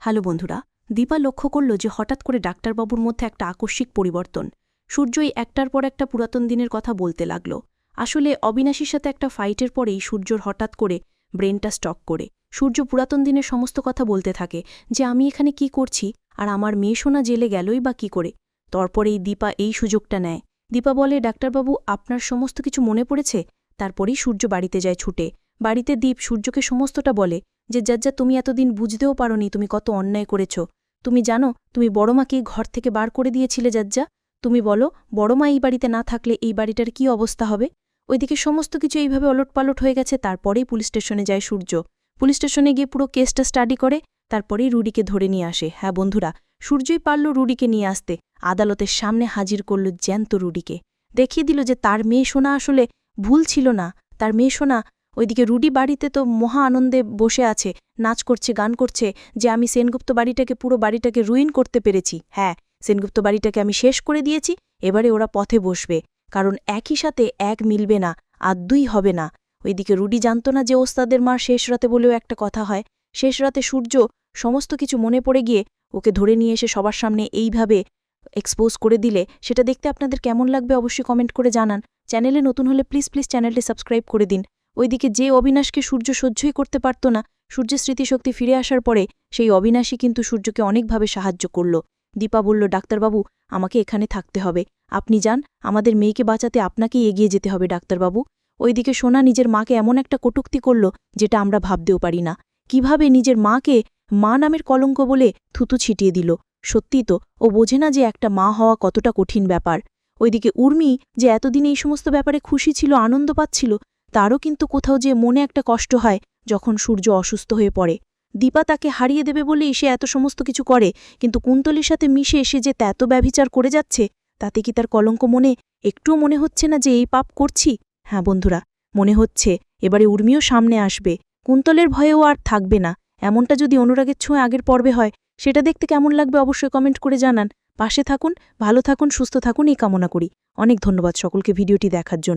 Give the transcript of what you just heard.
Hello বন্ধুরা, দীপা লক্ষ্য করল যে হঠাৎ করে ডাক্তারবাবুর মধ্যে একটা আকস্মিক পরিবর্তন। সূর্যই একটার পর একটা পুরাতন দিনের কথা বলতে লাগল। আসলে অবিনাশীর সাথে একটা ফাইটের পরেই সূর্যর হঠাৎ করে ব্রেনটা স্টক করে। সূর্য পুরাতন দিনের সমস্ত কথা বলতে থাকে যে, আমি এখানে কি করছি? আর আমার মেয়ে সোনা জেলে গেলই বা কি করে? তারপরেই দীপা এই সুযোগটা নেয়। দীপা বলে, ডাক্তারবাবু, আপনার সমস্ত কিছু মনে পড়েছে? তারপরেই সূর্য বাড়িতে যায় ছুটে। বাড়িতে দীপ সূর্যকে সমস্তটা বলে। যে যাজ্জা তুমি এতদিন বুঝতেও পারোনি তুমি কত অন্যায় করেছ। তুমি জানো, তুমি বড়মাকে ঘর থেকে বার করে দিয়েছিলে যাজ্জা। তুমি বলো বড়মা এই বাড়িতে না থাকলে এই বাড়িটার কি অবস্থা হবে? ওইদিকে সমস্ত কিছু এইভাবে ওলটপালট হয়ে গেছে, তারপরেই পুলিশ স্টেশনে যায় সূর্য। পুলিশ স্টেশনে গিয়ে পুরো কেসটা স্টাডি করে, তারপরেই রুডিকে ধরে নিয়ে আসে। হ্যাঁ বন্ধুরা, সূর্যই পারল রুডিকে নিয়ে আসতে। আদালতের সামনে হাজির করল জ্যান্ত রুডিকে। দেখিয়ে দিল যে তার মেয়ে সোনা আসলে ভুল ছিল না। তার মেয়ে সোনা ওইদিকে রুডি বাড়িতে তো মহা আনন্দে বসে আছে, নাচ করছে, গান করছে, যে আমি সেনগুপ্ত বাড়িটাকে, পুরো বাড়িটাকে রুইন করতে পেরেছি। হ্যাঁ সেনগুপ্ত বাড়িটাকে আমি শেষ করে দিয়েছি, এবারে ওরা পথে বসবে। কারণ একই সাথে এক মিলবে না, আর দুই হবে না। ওইদিকে রুডি জানত না যে ওস্তাদের মার শেষ রাতে বলেও একটা কথা হয়। শেষ রাতে সূর্য সমস্ত কিছু মনে পড়ে গিয়ে ওকে ধরে নিয়ে এসে সবার সামনে এইভাবে এক্সপোজ করে দিলে, সেটা দেখতে আপনাদের কেমন লাগবে অবশ্যই কমেন্ট করে জানান। চ্যানেলে নতুন হলে প্লিজ প্লিজ চ্যানেলটি সাবস্ক্রাইব করে দিন। ওইদিকে যে অবিনাশকে সূর্য সহ্যই করতে পারত না, সূর্যের স্মৃতিশক্তি ফিরে আসার পরে সেই অবিনাশী কিন্তু সূর্যকে অনেকভাবে সাহায্য করল। দীপা বলল, ডাক্তারবাবু, আমাকে এখানে থাকতে হবে। আপনি যান, আমাদের মেয়েকে বাঁচাতে আপনাকেই এগিয়ে যেতে হবে, ডাক্তারবাবু। ওইদিকে সোনা নিজের মাকে এমন একটা কটুক্তি করল, যেটা আমরা ভাবতেও পারি না। কীভাবে নিজের মাকে মা নামের কলঙ্ক বলে থুতু ছিটিয়ে দিল? সত্যি তো, ও বোঝে না যে একটা মা হওয়া কতটা কঠিন ব্যাপার। ওইদিকে উর্মি যে এতদিন এই সমস্ত ব্যাপারে খুশি ছিল, আনন্দ পাচ্ছিল তারও কিন্তু কোথাও যে মনে একটা কষ্ট হয় যখন সূর্য অসুস্থ হয়ে পড়ে। দীপা তাকে হারিয়ে দেবে বলেই সে এত সমস্ত কিছু করে, কিন্তু কুন্তলির সাথে মিশে এসে যে এত ব্যভিচার করে যাচ্ছে, তাতে কি তার কলঙ্ক মনে একটুও মনে হচ্ছে না যে এই পাপ করছি? হ্যাঁ বন্ধুরা, মনে হচ্ছে, এবারে উর্মিও সামনে আসবে। কুন্তলের ভয়েও আর থাকবে না। এমনটা যদি অনুরাগের ছোঁয় আগের পর্বে হয়, সেটা দেখতে কেমন লাগবে অবশ্যই কমেন্ট করে জানান। পাশে থাকুন, ভালো থাকুন, সুস্থ থাকুন, এই কামনা করি। অনেক ধন্যবাদ সকলকে ভিডিওটি দেখার জন্য।